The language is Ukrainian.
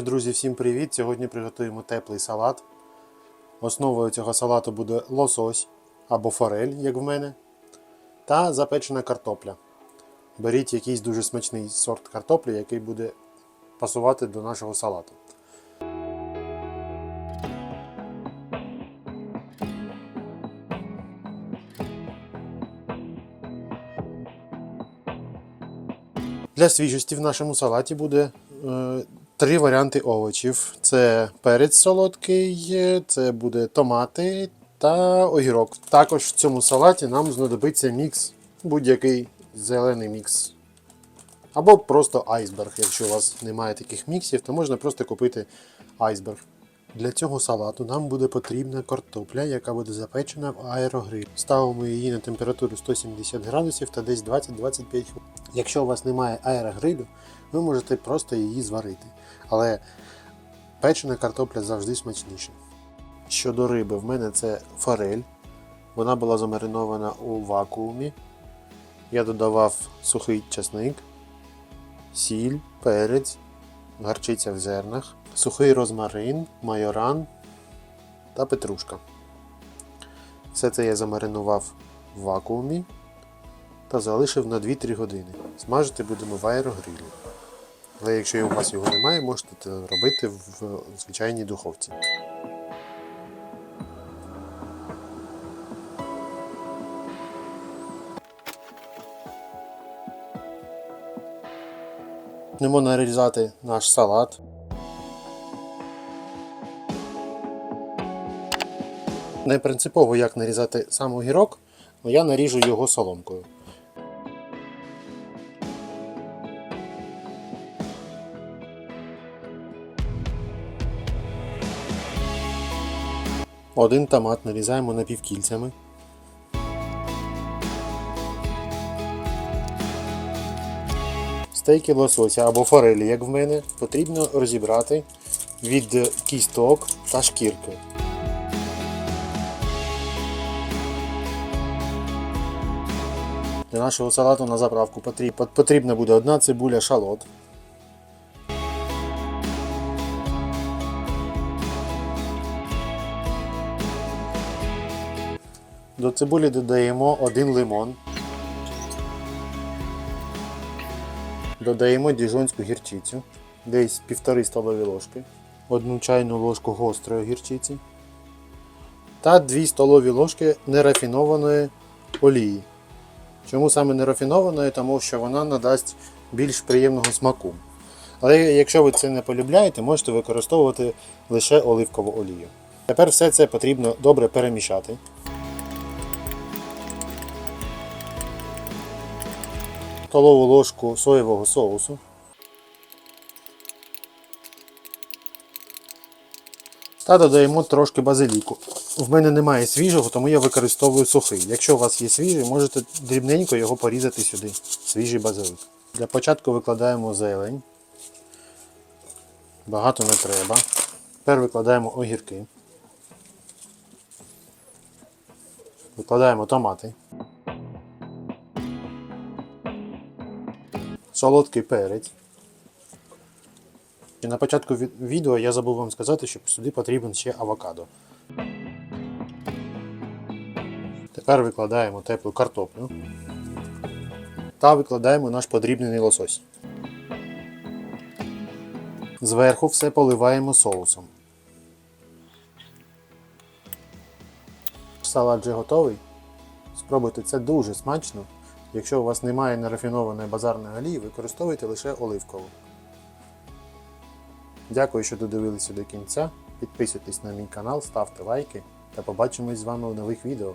Друзі, всім привіт! Сьогодні приготуємо теплий салат. Основою цього салату буде лосось або форель, як в мене, та запечена картопля. Беріть якийсь дуже смачний сорт картоплі, який буде пасувати до нашого салату. Для свіжості в нашому салаті буде е, три варіанти овочів: це перець солодкий, це буде томати та огірок. Також в цьому салаті нам знадобиться мікс, будь-який зелений мікс. Або просто айсберг. Якщо у вас немає таких міксів, то можна просто купити айсберг. Для цього салату нам буде потрібна картопля, яка буде запечена в аерогриль. Ставимо її на температуру 170 градусів та десь 20-25 хвилин. Якщо у вас немає аерогрилю, ви можете просто її зварити. Але печена картопля завжди смачніша. Щодо риби, в мене це форель. Вона була замаринована у вакуумі. Я додавав сухий часник, сіль, перець, гарчиця в зернах, сухий розмарин, майоран та петрушка. Все це я замаринував в вакуумі та залишив на 2-3 години. Смажити будемо в аерогрилі. Але якщо у вас його немає, можете це робити в звичайній духовці. Почнемо нарізати наш салат. Не принципово, як нарізати сам огірок, але я наріжу його соломкою. Один томат нарізаємо напівкільцями. Стейки лосося або форелі, як в мене, потрібно розібрати від кісток та шкірки. Для нашого салату на заправку потрібна буде одна цибуля шалот. До цибулі додаємо один лимон. Додаємо діжонську гірчицю, десь півтори столові ложки, одну чайну ложку гострої гірчиці та 2 столові ложки нерафінованої олії. Чому саме нерафінованої? Тому що вона надасть більш приємного смаку. Але якщо ви це не полюбляєте, можете використовувати лише оливкову олію. Тепер все це потрібно добре перемішати. столову ложку соєвого соусу. Та додаємо трошки базиліку. В мене немає свіжого, тому я використовую сухий. Якщо у вас є свіжий, можете дрібненько його порізати сюди. Свіжий базилик. Для початку викладаємо зелень. Багато не треба. Тепер викладаємо огірки. Викладаємо томати. солодкий перець. І на початку відео я забув вам сказати, що сюди потрібен ще авокадо. Тепер викладаємо теплу картоплю та викладаємо наш подрібнений лосось. Зверху все поливаємо соусом. Салат вже готовий. Спробуйте це дуже смачно. Якщо у вас немає нерафінованої базарної олії, використовуйте лише оливкову. Дякую, що додивилися до кінця. Підписуйтесь на мій канал, ставте лайки та побачимось з вами у нових відео.